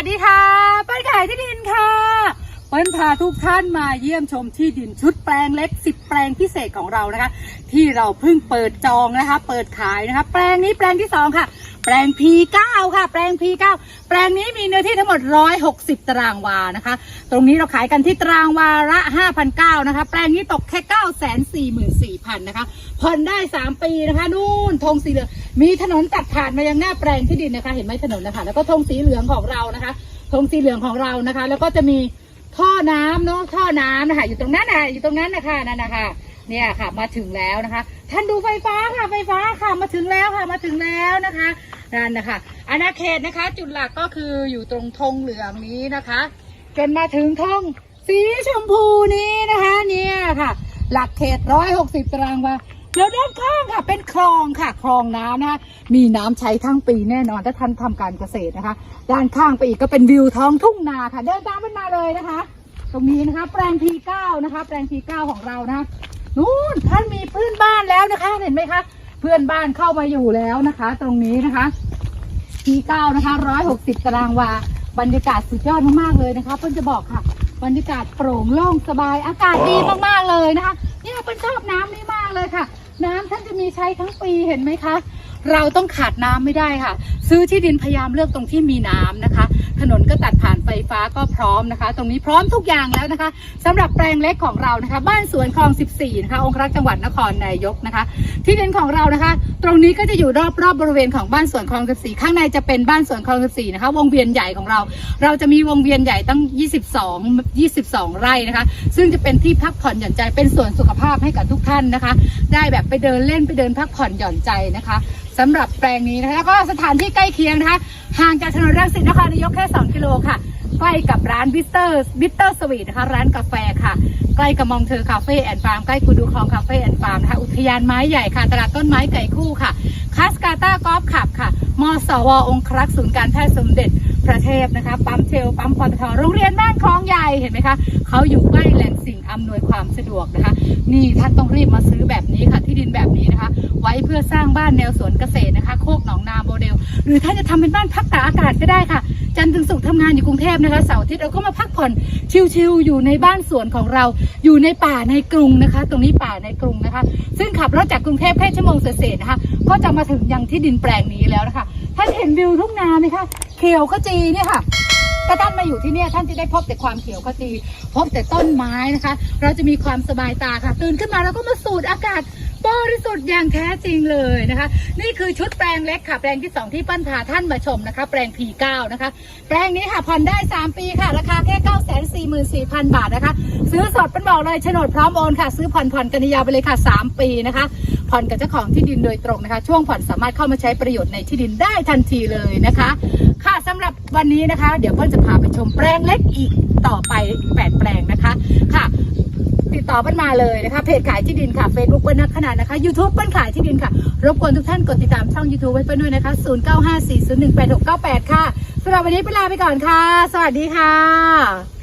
วัสดีค่ะป้าขายที่ดินค่ะ เปิ้ลพาทุกท่านมาเยี่ยมชมที่ดินชุดแปลงเล็ก 10 แปลงพิเศษของเรานะคะ ที่เราเพิ่งเปิดจองนะคะ เปิดขายนะคะ แปลงนี้แปลงที่สองค่ะ แปลง P9 ค่ะ แปลง P9 แปลงนี้มีเนื้อที่ทั้งหมด 160 ตารางวานะคะ ตรงนี้เราขายกันที่ตารางวาละ5,900นะคะ แปลงนี้ตกแค่ 944,000นะคะ ผ่อนได้ 3 ปีนะคะ นู่นธงสีเหลือง มีถนนตัดผ่านมายังหน้าแปลงที่ดินนะคะ เห็นไหมถนนนะคะ แล้วก็ธงสีเหลืองของเรานะคะ ธงสีเหลืองของเรานะคะ แล้วก็จะมีท่อน้ำเนาะ ท่อน้ำนะคะ อยู่ตรงนั้นนะคะอยู่ตรงนั้นนะคะ นั่นนะคะเนี่ยค่ะมาถึงแล้วนะคะ ท่านดูไฟฟ้าค่ะไฟฟ้าค่ะมาถึงแล้วค่ะมาถึงแล้วนะคะ นั่นนะคะอาณาเขตนะคะ จุดหลักก็คืออยู่ตรงธงเหลืองนี้นะคะ จนมาถึงธงสีชมพูนี้นะคะเนี่ยค่ะ หลักเขตร้อยหกสิบตารางวาแล้วด้านข้างค่ะ เป็นคลองค่ะ คลองน้ำนะคะมีน้ำใช้ทั้งปีแน่นอนถ้าท่านทำการเกษตรนะคะ ด้านข้างไปอีกก็เป็นวิวท้องทุ่งนาค่ะ เดินตามมันมาเลยนะคะ ตรงนี้นะคะ แปลง P9 นะคะ แปลง P9 ของเรานะะนู่นท่านมีพื่อนบ้านแล้วนะคะ เห็นไหมคะ เพื่อนบ้านเข้ามาอยู่แล้วนะคะ ตรงนี้นะคะ P9 นะคะ160ตารางวา บรรยากาศสุดยอดมากๆเลยนะคะ เพิ่อนจะบอกค่ะ บรรยากาศโปร่งโล่งสบายอากาศดีมากๆเลยนะคะ เนี่ยเพิ่อนชอบน้ำนี่มากเลยค่ะ น้ำท่านจะมีใช้ทั้งปีเห็นไหมคะ เราต้องขาดน้ำไม่ได้ค่ะ ซื้อที่ดินพยายามเลือกตรงที่มีน้ำนะคะ ถนนก็ตัดผ่านไฟฟ้าก็พร้อมนะคะ ตรงนี้พร้อมทุกอย่างแล้วนะคะสำหรับแปลงเล็กของเรานะคะ บ้านสวนคลอง 14 นะคะ องครักษ์จังหวัดนครนายกนะคะ ที่ดินของเรานะคะ ตรงนี้ก็จะอยู่รอบๆบบริเวณของบ้านสวนคลอง 14 ข้างในจะเป็นบ้านสวนคลอง 14 นะคะ วงเวียนใหญ่ของเรา เราจะมีวงเวียนใหญ่ตั้ง 22 22 ไร่นะคะ ซึ่งจะเป็นที่พักผ่อนหย่อนใจเป็นสวนสุขภาพให้กับทุกท่านนะคะ ได้แบบไปเดินเล่นไปเดินพักผ่อนหย่อนใจนะคะ สำหรับแปลงนี้นะคะแล้วก็สถานที่ใกล้เคียงนะคะห่างจากถนนรังสิตนครนายกแค่ 2 กิโลค่ะ ใกล้กับร้านบิสเตอร์บิสเตอร์สวีทนะคะร้านกาแฟค่ะ ใกล้กับมองเธอคาเฟ่แอนด์ฟาร์มใกล้กูดูคลองคาเฟ่แอนด์ฟาร์มนะคะอุทยานไม้ใหญ่ค่ะ ตลาดต้นไม้ไก่คู่ค่ะคาสกาตากอล์ฟขับค่ะมสวองครักษ์ศูนย์การแพทย์สมเด็จพระเทพนะคะ ปั๊มเชล ปั๊มปตทโรงเรียนบ้านคลองใหญ่เห็นไหมคะเขาอยู่ใกล้แหล่งสิ่งอำ ความสะดวกนะคะ นี่ท่านต้องรีบมาซื้อแบบนี้ค่ะ ที่ดินแบบนี้นะคะ ไว้เพื่อสร้างบ้านแนวสวนเกษตรนะคะ โคกหนองนาโมเดล หรือถ้านจะทำเป็นบ้านพักตากอากาศก็ได้ค่ะ จันทร์ถึงศุกร์ทำงานอยู่กรุงเทพนะคะเสาร์อาทิตย์เราก็มาพักผ่อนชิลๆอยู่ในบ้านสวนของเรา อยู่ในป่าในกรุงนะคะ ตรงนี้ป่าในกรุงนะคะ ซึ่งขับรถจากกรุงเทพแค่ชั่วโมงเศษนะคะ ก็จะมาถึงยังที่ดินแปลงนี้แล้วนะคะท่านเห็นวิวทุ่งนาไหมคะเขียวขจีเนี่ยค่ะ ถ้าท่านมาอยู่ที่เนี่ยท่านจะได้พบแต่ความเขียวขจีพบแต่ต้นไม้นะคะ เราจะมีความสบายตาค่ะ ตื่นขึ้นมาแล้วก็มาสูดอากาศบริสุทธิ์อย่างแท้จริงเลยนะคะ นี่คือชุดแปลงเล็กค่ะแปลงที่ 2 ที่ปั้นพาท่านมาชมนะคะ แปลง P9 นะคะ แปลงนี้ค่ะผ่อนได้ 3 ปีค่ะ ราคาแค่ 944,000 บาทนะคะ ซื้อสดเป็นบอกเลยโฉนดพร้อมโอนค่ะ ซื้อผ่อนผ่อนกันยาวไปเลยค่ะ 3 ปีนะคะ ผ่อนกับเจ้าของที่ดินโดยตรงนะคะ ช่วงผ่อนสามารถเข้ามาใช้ประโยชน์ในที่ดินได้ทันทีเลยนะคะ ค่ะสำหรับ วันนี้นะคะ เดี๋ยวเปิ้ลจะพาไปชมแปลงเล็กอีกต่อไปแปดแปลงนะคะค่ะ ติดต่อเปิ้ลมาเลยนะคะเพจขายที่ดินค่ะ Facebook เปิ้ลนักขนาดนะคะ YouTube เปิ้ลขายที่ดินค่ะ รบกวนทุกท่านกดติดตามช่อง YouTube ไว้เปิ้ลด้วยนะคะ 0954018698 ค่ะสำหรับวันนี้เปิ้ลลาไปก่อนค่ะ สวัสดีค่ะ